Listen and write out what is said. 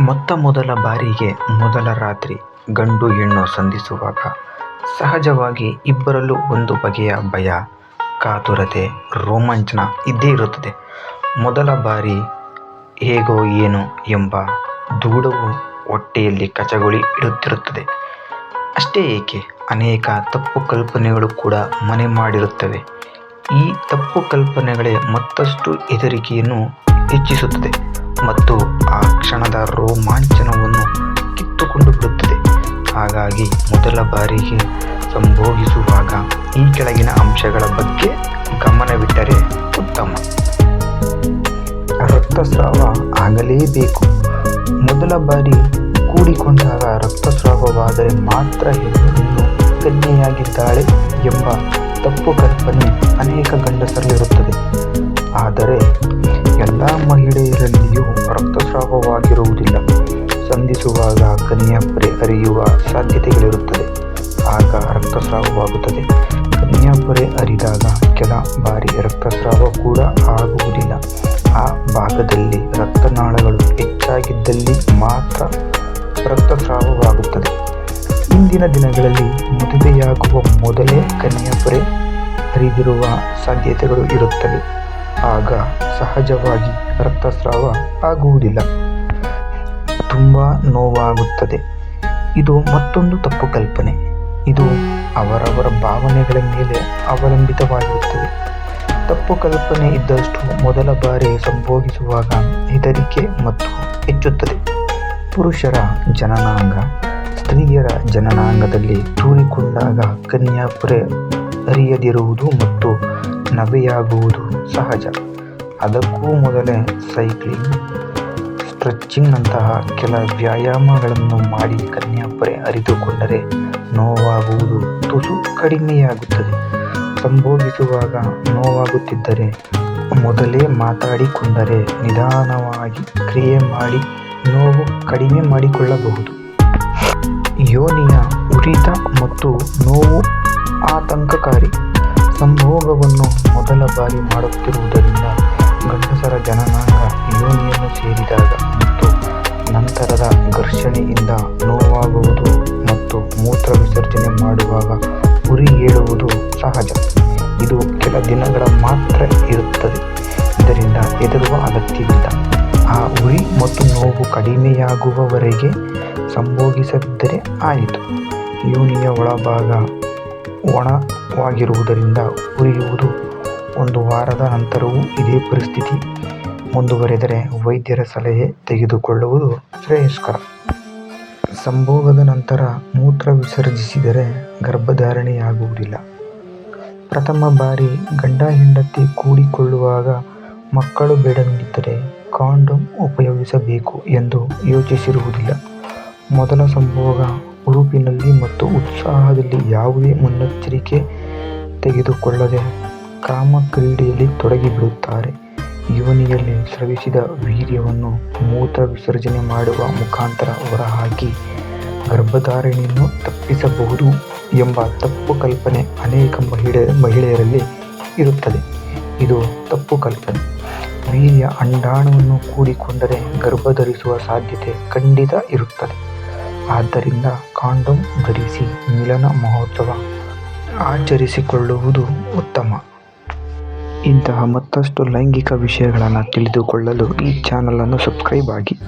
ಮೊತ್ತ ಮೊದಲ ಬಾರಿಗೆ ಮೊದಲ ರಾತ್ರಿ ಗಂಡು ಹೆಣ್ಣು ಸಂಧಿಸುವಾಗ ಸಹಜವಾಗಿ ಇಬ್ಬರಲ್ಲೂ ಒಂದು ಬಗೆಯ ಭಯ, ಕಾತುರತೆ, ರೋಮಾಂಚನ ಇದ್ದೇ ಇರುತ್ತದೆ. ಮೊದಲ ಬಾರಿ ಹೇಗೋ ಏನು ಎಂಬ ದೂಡವು ಹೊಟ್ಟೆಯಲ್ಲಿ ಕಚಗುಳಿ ಇಡುತ್ತಿರುತ್ತದೆ. ಅಷ್ಟೇ ಏಕೆ? ಅನೇಕ ತಪ್ಪು ಕಲ್ಪನೆಗಳು ಕೂಡ ಮನೆ ಮಾಡಿರುತ್ತವೆ. ಈ ತಪ್ಪು ಕಲ್ಪನೆಗಳೇ ಮತ್ತಷ್ಟು ಹೆದರಿಕೆಯನ್ನು ಹೆಚ್ಚಿಸುತ್ತದೆ ಮತ್ತು ಆ ಕ್ಷಣದ ರೋಮಾಂಚನವನ್ನು ಕಿತ್ತುಕೊಂಡು ಬಿಡುತ್ತದೆ. ಹಾಗಾಗಿ ಮೊದಲ ಬಾರಿಗೆ ಸಂಭೋಗಿಸುವಾಗ ಈ ಕೆಳಗಿನ ಅಂಶಗಳ ಬಗ್ಗೆ ಗಮನವಿಟ್ಟರೆ ಉತ್ತಮ. ರಕ್ತಸ್ರಾವ ಆಗಲೇಬೇಕು. ಮೊದಲ ಬಾರಿ ಕೂಡಿಕೊಂಡಾಗ ರಕ್ತಸ್ರಾವವಾದರೆ ಮಾತ್ರ ಹೆಣ್ಣು ಕನ್ಯೆಯಾಗಿದ್ದಾಳೆ ಎಂಬ ತಪ್ಪು ಕಲ್ಪನೆ ಅನೇಕ ಗಂಡಸರಲ್ಲಿರುತ್ತದೆ. ಆದರೆ ಎಲ್ಲ ಮಹಿಳೆಯರಲ್ಲಿಯೂ ರಕ್ತಸ್ರಾವವಾಗಿರುವುದಿಲ್ಲ ಸಂಧಿಸುವಾಗ ಕನ್ಯಾಪುರೆ ಹರಿಯುವ ಸಾಧ್ಯತೆಗಳಿರುತ್ತದೆ. ಆಗ ರಕ್ತಸ್ರಾವವಾಗುತ್ತದೆ. ಕನ್ಯಾಪುರೆ ಹರಿದಾಗ ಕೆಲ ಬಾರಿ ರಕ್ತಸ್ರಾವ ಕೂಡ ಆಗುವುದಿಲ್ಲ. ಆ ಭಾಗದಲ್ಲಿ ರಕ್ತನಾಳಗಳು ಹೆಚ್ಚಾಗಿದ್ದಲ್ಲಿ ಮಾತ್ರ ರಕ್ತಸ್ರಾವವಾಗುತ್ತದೆ. ಇಂದಿನ ದಿನಗಳಲ್ಲಿ ಮದುವೆಯಾಗುವ ಮೊದಲೇ ಕನ್ಯಾಪುರೆ ಹರಿದಿರುವ ಸಾಧ್ಯತೆಗಳು ಇರುತ್ತವೆ. ಆಗ ಸಹಜವಾಗಿ ರಕ್ತಸ್ರಾವ ಆಗುವುದಿಲ್ಲ. ತುಂಬ ನೋವಾಗುತ್ತದೆ. ಇದು ಮತ್ತೊಂದು ತಪ್ಪು ಕಲ್ಪನೆ. ಇದು ಅವರವರ ಭಾವನೆಗಳ ಮೇಲೆ ಅವಲಂಬಿತವಾಗಿರುತ್ತದೆ. ತಪ್ಪು ಕಲ್ಪನೆ ಇದ್ದಷ್ಟು ಮೊದಲ ಬಾರಿ ಸಂಭೋಗಿಸುವಾಗ ಹೆದರಿಕೆ ಮತ್ತು ಹೆಚ್ಚುತ್ತದೆ. ಪುರುಷರ ಜನನಾಂಗ ಸ್ತ್ರೀಯರ ಜನನಾಂಗದಲ್ಲಿ ತೂರಿಕೊಂಡಾಗ ಕನ್ಯಾಪುರೆ ಅರಿಯದಿರುವುದು ಮತ್ತು ನವೆಯಾಗುವುದು ಸಹಜ. ಅದಕ್ಕೂ ಮೊದಲೇ ಸೈಕ್ಲಿಂಗ್, ಸ್ಟ್ರೆಚ್ಚಿಂಗ್ನಂತಹ ಕೆಲ ವ್ಯಾಯಾಮಗಳನ್ನು ಮಾಡಿ ಕನ್ಯಾಪುರೆ ಅರಿತುಕೊಂಡರೆ ನೋವಾಗುವುದು ತುಸು ಕಡಿಮೆಯಾಗುತ್ತದೆ. ಸಂಭೋಗಿಸುವಾಗ ನೋವಾಗುತ್ತಿದ್ದರೆ ಮೊದಲೇ ಮಾತಾಡಿಕೊಂಡರೆ ನಿಧಾನವಾಗಿ ಕ್ರಿಯೆ ಮಾಡಿ ನೋವು ಕಡಿಮೆ ಮಾಡಿಕೊಳ್ಳಬಹುದು. ಯೋನಿಯ ಉರಿತ ಮತ್ತು ನೋವು ಆತಂಕಕಾರಿ. ಸಂಭೋಗವನ್ನು ಮೊದಲ ಬಾರಿ ಮಾಡುತ್ತಿರುವುದರಿಂದ ಗಂಡಸರ ಜನನಾಂಗ ಯೋನಿಯನ್ನು ಸೇರಿದಾಗ ಮತ್ತು ನಂತರದ ಘರ್ಷಣೆಯಿಂದ ನೋವಾಗುವುದು ಮತ್ತು ಮೂತ್ರ ವಿಸರ್ಜನೆ ಮಾಡುವಾಗ ಉರಿ ಏಳುವುದು ಸಹಜ. ಇದು ಕೆಲ ದಿನಗಳ ಮಾತ್ರ ಇರುತ್ತದೆ. ಇದರಿಂದ ಹೆದರುವ ಅಗತ್ಯವಿಲ್ಲ. ಆ ಉರಿ ಮತ್ತು ನೋವು ಕಡಿಮೆಯಾಗುವವರೆಗೆ ಸಂಭೋಗಿಸದಿದ್ದರೆ ಆಯಿತು. ಯೋನಿಯ ಒಳಭಾಗ ಒಣವಾಗಿರುವುದರಿಂದ ಉರಿಯುವುದು. ಒಂದು ವಾರದ ನಂತರವೂ ಇದೇ ಪರಿಸ್ಥಿತಿ. ಮುಂದುವರೆದರೆ ವೈದ್ಯರ ಸಲಹೆ ತೆಗೆದುಕೊಳ್ಳುವುದು ಶ್ರೇಯಸ್ಕರ. ಸಂಭೋಗದ ನಂತರ ಮೂತ್ರ ವಿಸರ್ಜಿಸಿದರೆ ಗರ್ಭಧಾರಣೆಯಾಗುವುದಿಲ್ಲ. ಪ್ರಥಮ ಬಾರಿ ಗಂಡ ಹೆಂಡತಿ ಕೂಡಿಕೊಳ್ಳುವಾಗ ಮಕ್ಕಳು ಬೇಡವೆಂದಿದ್ದರೆ ಕಾಂಡೋಮ್ ಉಪಯೋಗಿಸಬೇಕು ಎಂದು ಯೋಚಿಸಿರುವುದಿಲ್ಲ. ಮೊದಲ ಸಂಭೋಗ ಹುರುಪಿನಲ್ಲಿ ಮತ್ತು ಉತ್ಸಾಹದಲ್ಲಿ ಯಾವುದೇ ಮುನ್ನೆಚ್ಚರಿಕೆ ತೆಗೆದುಕೊಳ್ಳದೆ ಕಾಮಕ್ರೀಡೆಯಲ್ಲಿ ತೊಡಗಿಬಿಡುತ್ತಾರೆ. ಯೋನಿಯಲ್ಲಿ ಸ್ರವಿಸಿದ ವೀರ್ಯವನ್ನು ಮೂತ್ರ ವಿಸರ್ಜನೆ ಮಾಡುವ ಮುಖಾಂತರ ಹೊರಹಾಕಿ ಗರ್ಭಧಾರಣೆಯನ್ನು ತಪ್ಪಿಸಬಹುದು ಎಂಬ ತಪ್ಪು ಕಲ್ಪನೆ ಅನೇಕ ಮಹಿಳೆ ಮಹಿಳೆಯರಲ್ಲಿ ಇರುತ್ತದೆ. ಇದು ತಪ್ಪು ಕಲ್ಪನೆ. ವೀರ್ಯ ಅಂಡಾಣವನ್ನು ಕೂಡಿಕೊಂಡರೆ ಗರ್ಭಧರಿಸುವ ಸಾಧ್ಯತೆ ಖಂಡಿತ ಇರುತ್ತದೆ. ಆದ್ದರಿಂದ ಕಾಂಡೋಮ್ ಧರಿಸಿ ಮಿಲನ ಮಹೋತ್ಸವ ಆಚರಿಸಿಕೊಳ್ಳುವುದು ಉತ್ತಮ. ಇಂತಹ ಮತ್ತಷ್ಟು ಲೈಂಗಿಕ ವಿಷಯಗಳನ್ನು ತಿಳಿದುಕೊಳ್ಳಲು ಈ ಚಾನಲನ್ನು ಸಬ್ಸ್ಕ್ರೈಬ್ ಆಗಿ.